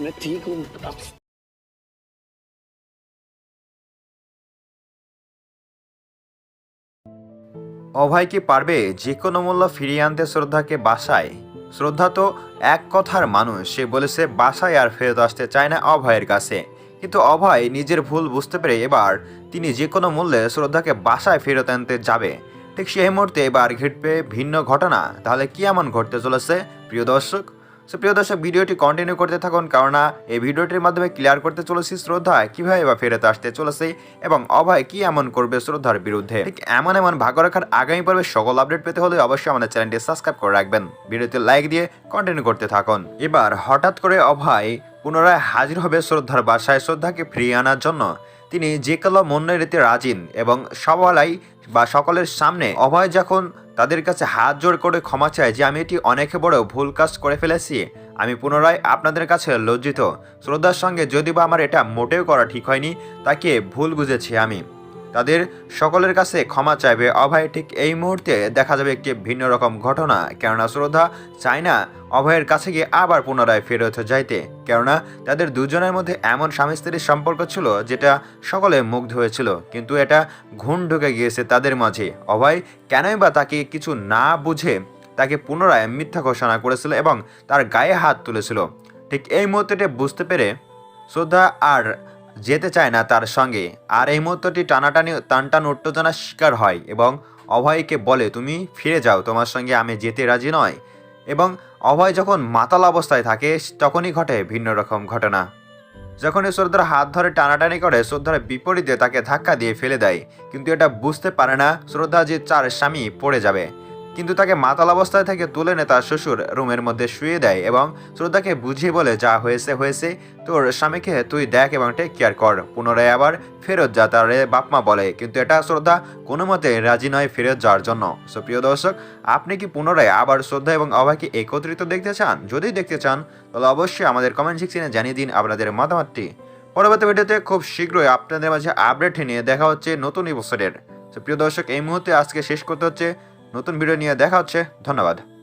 मैं ठीक हूँ अब অভয় কি পারবে যে কোনো মূল্য ফিরিয়ে আনতে শ্রদ্ধাকে বাসায় শ্রদ্ধা তো এক কথার মানুষ সে বলেছে বাসায় আর ফেরত আসতে চায় না অভয়ের কাছে কিন্তু অভয় নিজের ভুল বুঝতে পেরে এবার তিনি যে কোনো মূল্যে শ্রদ্ধাকে বাসায় ফেরত আনতে যাবে ঠিক সেই মুহূর্তে এবার ঘটবে ভিন্ন ঘটনা তাহলে কি এমন ঘটতে চলেছে প্রিয় দর্শক সো প্রিয় দর্শক, ভিডিওটি কন্টিনিউ করতে থাকুন কারণ এই ভিডিওটির মাধ্যমে ক্লিয়ার করতে চলেছি শ্রদ্ধা, কীভাবে বা ফেরত আসতে চলেছে এবং অভয় কি এমন করবে শ্রদ্ধার বিরুদ্ধে। ঠিক এমন এমন ভাগ্য রাখার আগামী পর্বে সকল আপডেট পেতে হলে অবশ্যই আমাদের চ্যানেলটি সাবস্ক্রাইব করে রাখবেন। ভিডিওতে লাইক দিয়ে কন্টিনিউ করতে থাকুন। এবার হঠাৎ করে অভয় পুনরায় হাজির হবে শ্রদ্ধার বাসায় শ্রদ্ধাকে ফিরিয়ে আনার জন্য। তিনি যে কালো মন্য রীতি রাজিন এবং সবাই বা সকলের সামনে অভয় যখন তাদের কাছে হাত জোর করে ক্ষমা চায় যে আমি এটি অনেক বড় ভুল কাজ করে ফেলেছি। আমি পুনরায় আপনাদের কাছে লজ্জিত। শ্রদ্ধার সঙ্গে যদি বা আমার এটা মোটেও করা ঠিক হয়নি, তাকে ভুল বুঝেছি আমি। তাদের সকলের কাছে ক্ষমা চাইবে। অভয় ঠিক এই মুহূর্তে দেখা যাবে একটি ভিন্ন রকম ঘটনা। কেননা শ্রদ্ধা চায় না অভয়ের কাছে গিয়ে আবার পুনরায় ফেরত যাইতে। কেননা তাদের দুজনের মধ্যে এমন স্বামী স্ত্রীর সম্পর্ক ছিল যেটা সকলে মুগ্ধ হয়েছিল। কিন্তু এটা ঘুণ ঢুকে গিয়েছে তাদের মাঝে। অভয় কেনই বা তাকে কিছু না বুঝে তাকে পুনরায় মিথ্যা ঘোষণা করেছিল এবং তার গায়ে হাত তুলেছিল। ঠিক এই মুহূর্তটি বুঝতে পেরে শ্রদ্ধা আর যেতে চায় না তার সঙ্গে। আর এই মুহূর্তটি টানাটানি, টানটান উত্তেজনার শিকার হয় এবং অভয়কে বলে, তুমি ফিরে যাও, তোমার সঙ্গে আমি যেতে রাজি নয় এবং অভয় যখন মাতাল অবস্থায় থাকে, তখনই ঘটে ভিন্ন রকম ঘটনা। যখনই শ্রদ্ধার হাত ধরে টানাটানি করে, শ্রদ্ধার বিপরীতে তাকে ধাক্কা দিয়ে ফেলে দেয়। কিন্তু এটা বুঝতে পারে না শ্রদ্ধা যে চার স্বামী পড়ে যাবে। কিন্তু তাকে মাতাল অবস্থায় থেকে তুলে এনে তার শ্বশুর। রুমের মধ্যে শুয়ে দেয় এবং শ্রদ্ধাকে বুঝিয়ে বলে, যা হয়েছে হয়েছে। তোর স্বামীকে তুই দেখ এবং টেক কেয়ার কর। পুনরায় আবার ফেরত যা তার বাপমা বলে। কিন্তু এটা শ্রদ্ধা কোনো মতে রাজি নয় ফেরত যাওয়ার জন্য। সো প্রিয় দর্শক, আপনি কি পুনরায় আবার শ্রদ্ধা এবং অভাকে একত্রিত দেখতে চান? যদি দেখতে চান, তাহলে অবশ্যই আমাদের কমেন্ট সেকশনে জানিয়ে দিন আপনাদের মতামতটি। পরবর্তী ভিডিওতে খুব শীঘ্রই আপনাদের মাঝে আপডেট নিয়ে দেখা হচ্ছে নতুন তো প্রিয় দর্শক, এই মুহূর্তে আজকে শেষ করতে হচ্ছে নতুন ভিডিও নিয়ে দেখা হচ্ছে। ধন্যবাদ।